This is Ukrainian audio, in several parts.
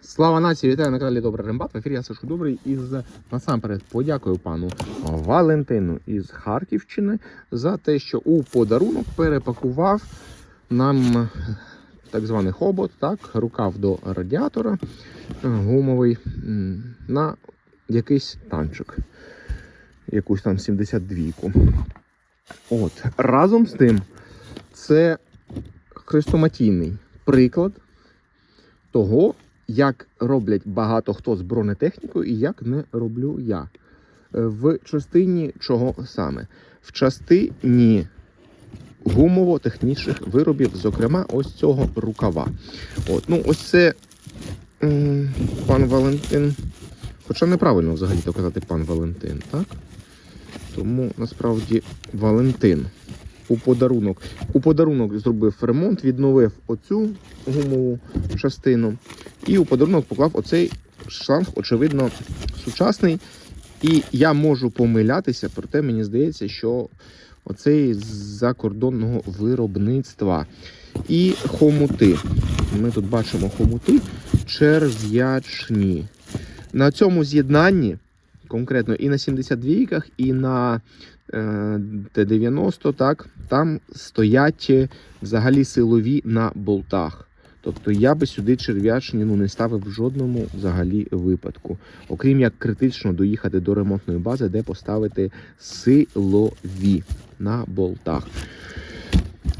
Слава нації, вітаю на каналі Добрий Рембат. В ефірі я Сашко Добрий і насамперед подякую пану Валентину із Харківщини за те, що у подарунок перепакував нам так званий хобот, так, рукав до радіатора гумовий на якийсь танчик. Якусь там 72-ку. От. Разом з тим, це хрестоматійний приклад того, як роблять багато хто з бронетехнікою і як не роблю я. Е, В частині чого саме? В частині гумово-технічних виробів, зокрема, ось цього рукава. От, ну, ось це пан Валентин. Хоча неправильно взагалі то казати пан Валентин, так? Тому насправді Валентин у подарунок. У подарунок зробив ремонт, відновив оцю гумову частину. І у подарунок поклав оцей шланг, очевидно, сучасний. І я можу помилятися, проте мені здається, що оцей з закордонного виробництва. І хомути. Ми тут бачимо хомути черв'ячні. На цьому з'єднанні, конкретно і на 72-ках, і на е, Т-90, так, там стоять е, взагалі силові на болтах. Тобто я би сюди черв'ячні ну, не ставив в жодному взагалі випадку. Окрім як критично доїхати до ремонтної бази, де поставити силові на болтах.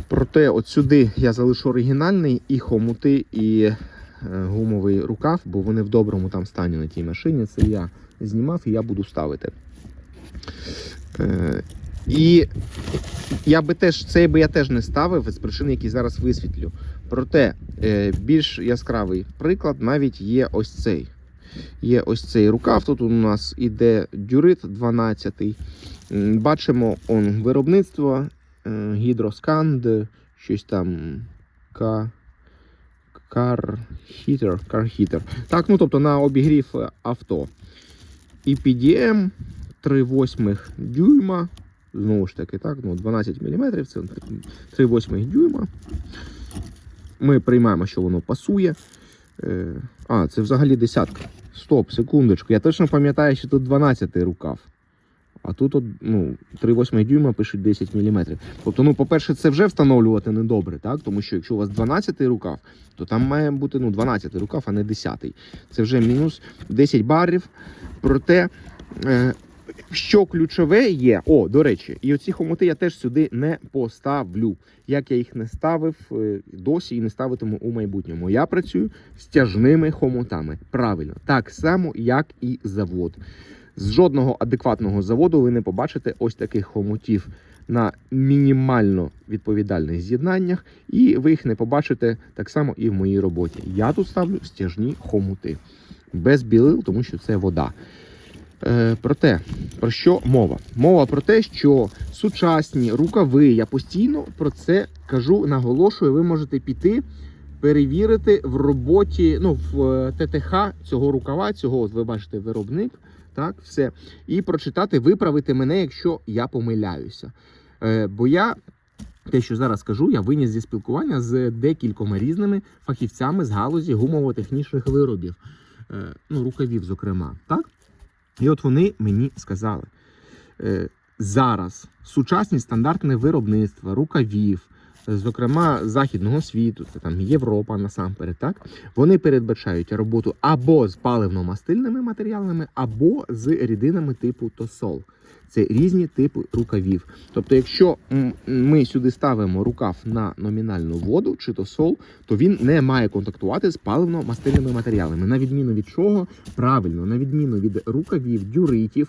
Проте, от сюди я залишу оригінальний і хомути, і е, гумовий рукав, бо вони в доброму там стані на тій машині. Це я знімав і я буду ставити. Е, і я би теж цей би я теж не ставив з причин, які зараз висвітлю. Проте е, більш яскравий приклад навіть є ось цей. Є ось цей рукав. Тут у нас іде дюрит 12. Бачимо он, виробництво е, гідросканд, щось там ка. Car-heater, car-heater. Так, ну тобто на обігрів авто. І PDM 3,8 дюйма. Знову ж таки, так, ну 12 мм, це 3,8 дюйма. Ми приймаємо, що воно пасує. Е, А, це взагалі десятка. Стоп, секундочку. Я точно пам'ятаю, що тут 12 рукав. А тут ну, 3,8 дюйма пишуть 10 мм. Тобто, ну, по-перше, це вже встановлювати недобре, так? Тому що якщо у вас 12 рукав, то там має бути ну, 12 рукав, а не 10. Це вже мінус 10 барів. Проте, е, що ключове є, о, до речі, і оці хомути я теж сюди не поставлю. Як я їх не ставив е, досі і не ставитиму у майбутньому. Я працюю з тяжними хомутами. Правильно, так само, як і завод. З жодного адекватного заводу ви не побачите ось таких хомутів на мінімально відповідальних з'єднаннях, і ви їх не побачите так само і в моїй роботі. Я тут ставлю стяжні хомути без білил, тому що це вода. Е, проте, про що мова? Мова про те, що сучасні рукави, я постійно про це кажу, наголошую, ви можете піти. Перевірити в роботі, ну в е, ТТХ цього рукава, цього от ви бачите виробник, так, все. І прочитати, виправити мене, якщо я помиляюся. Е, бо я те, що зараз кажу, я виніс зі спілкування з декількома різними фахівцями з галузі гумово-технічних виробів, ну, рукавів, зокрема. Так? І от вони мені сказали: е, зараз сучасні стандартне виробництва рукавів, зокрема західного світу, це там Європа насамперед, так вони передбачають роботу або з паливно-мастильними матеріалами, або з рідинами типу тосол. Це різні типи рукавів. Тобто, якщо ми сюди ставимо рукав на номінальну воду чи тосол, то він не має контактувати з паливно-мастильними матеріалами. На відміну від чого, правильно, на відміну від рукавів, дюритів,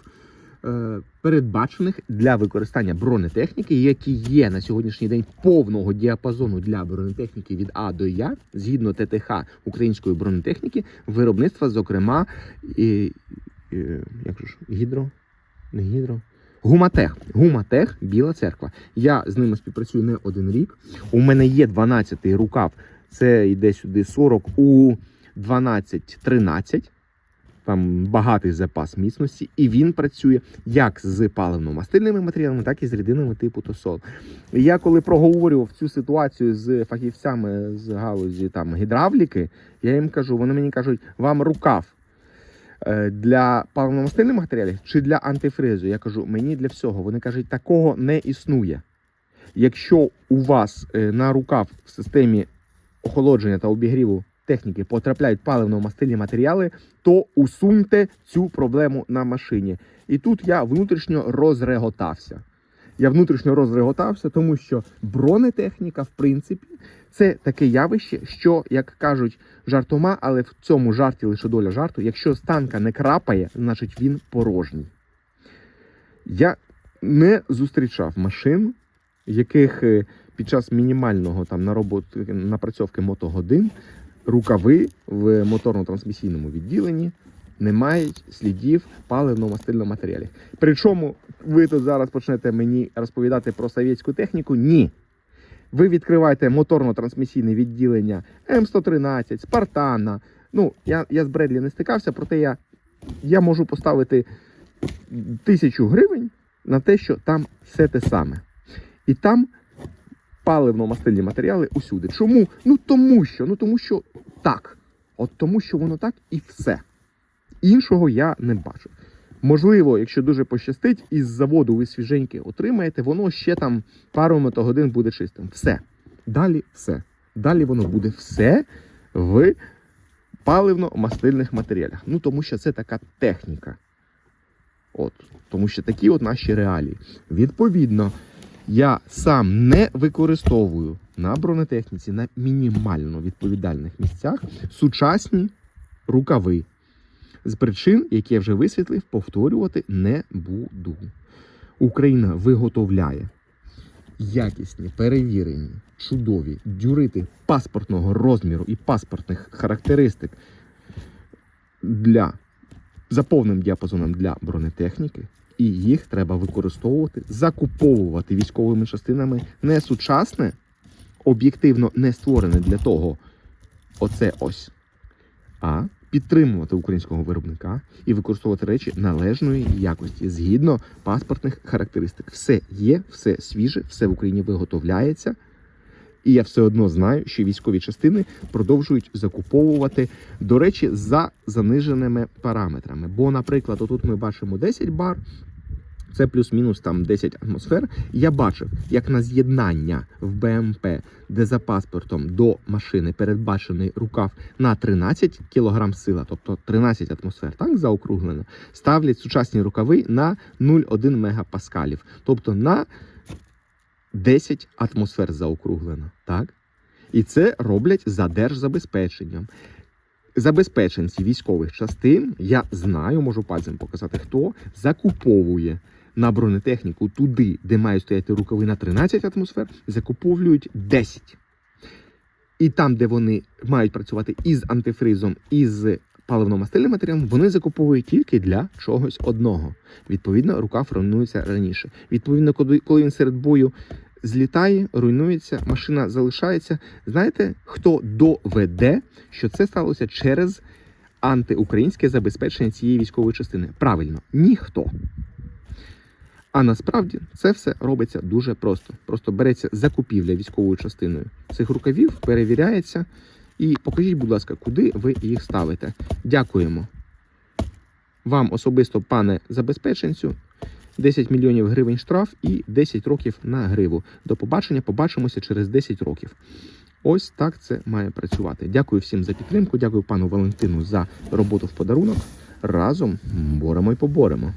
передбачених для використання бронетехніки, які є на сьогоднішній день повного діапазону для бронетехніки від А до Я, згідно ТТХ української бронетехніки, виробництва, зокрема, і, і, як ж, гідро, не гідро. Гуматех, Гуматех, Біла церква. Я з ними співпрацюю не один рік. У мене є 12-й рукав. Це йде сюди 40 у 12-13. Там багатий запас міцності, і він працює як з паливно-мастильними матеріалами, так і з рідинами типу тосол. Я коли проговорював цю ситуацію з фахівцями з галузі там гідравліки, я їм кажу, вони мені кажуть, вам рукав е, для паливно-мастильних матеріалів чи для антифризу. Я кажу, мені для всього. Вони кажуть, такого не існує. Якщо у вас е, на рукав в системі охолодження та обігріву техніки потрапляють паливно-мастильні матеріали, то усуньте цю проблему на машині. І тут я внутрішньо розреготався. Я внутрішньо розреготався, тому що бронетехніка, в принципі, це таке явище, що, як кажуть, жартома, але в цьому жарті лише доля жарту. Якщо з танка не крапає, значить він порожній. Я не зустрічав машин, яких е, під час мінімального там на напрацьовки мотогодин рукави в моторно-трансмісійному відділенні не мають слідів паливно-мастильного матеріалів. Причому ви тут зараз почнете мені розповідати про совєтську техніку? Ні. Ви відкриваєте моторно-трансмісійне відділення М113, Спартана. Ну, я, я з Бредлі не стикався, проте я, я можу поставити тисячу гривень на те, що там все те саме. І там паливно-мастильні матеріали усюди. Чому? Ну тому що, ну тому що так. От тому, що воно так і все. Іншого я не бачу. Можливо, якщо дуже пощастить, із заводу ви свіженьке отримаєте, воно ще там пару мотогодин буде чистим. Все. Далі все. Далі воно буде все в паливно-мастильних матеріалах. Ну тому що це така техніка. От, тому що такі от наші реалії. Відповідно, я сам не використовую на бронетехніці на мінімально відповідальних місцях сучасні рукави. З причин, які я вже висвітлив, повторювати не буду. Україна виготовляє якісні, перевірені, чудові дюрити паспортного розміру і паспортних характеристик для за повним діапазоном для бронетехніки, і їх треба використовувати, закуповувати військовими частинами не сучасне, об'єктивно не створене для того, оце ось, а підтримувати українського виробника і використовувати речі належної якості згідно паспортних характеристик. Все є, все свіже, все в Україні виготовляється. І я все одно знаю, що військові частини продовжують закуповувати, до речі, за заниженими параметрами. Бо, наприклад, отут ми бачимо 10 бар, це плюс-мінус там 10 атмосфер. Я бачив, як на з'єднання в БМП, де за паспортом до машини передбачений рукав на 13 кг сила, тобто 13 атмосфер, так заокруглено, ставлять сучасні рукави на 0,1 мегапаскалів, тобто на 10 атмосфер заокруглено, так? І це роблять за держзабезпеченням. Забезпеченці військових частин, я знаю, можу пальцем показати, хто закуповує на бронетехніку туди, де мають стояти рукави на 13 атмосфер, закуповують 10. І там, де вони мають працювати із антифризом, із паливно-мастильним матеріалом, вони закуповують тільки для чогось одного. Відповідно, рукав руйнується раніше. Відповідно, коли він серед бою злітає, руйнується, машина залишається. Знаєте, хто доведе, що це сталося через антиукраїнське забезпечення цієї військової частини? Правильно, ніхто. А насправді це все робиться дуже просто. Просто береться закупівля військовою частиною цих рукавів, перевіряється. І покажіть, будь ласка, куди ви їх ставите. Дякуємо. Вам особисто, пане забезпеченцю, 10 мільйонів гривень штраф і 10 років на гриву. До побачення, побачимося через 10 років. Ось так це має працювати. Дякую всім за підтримку. Дякую пану Валентину за роботу в подарунок. Разом боремо і поборемо.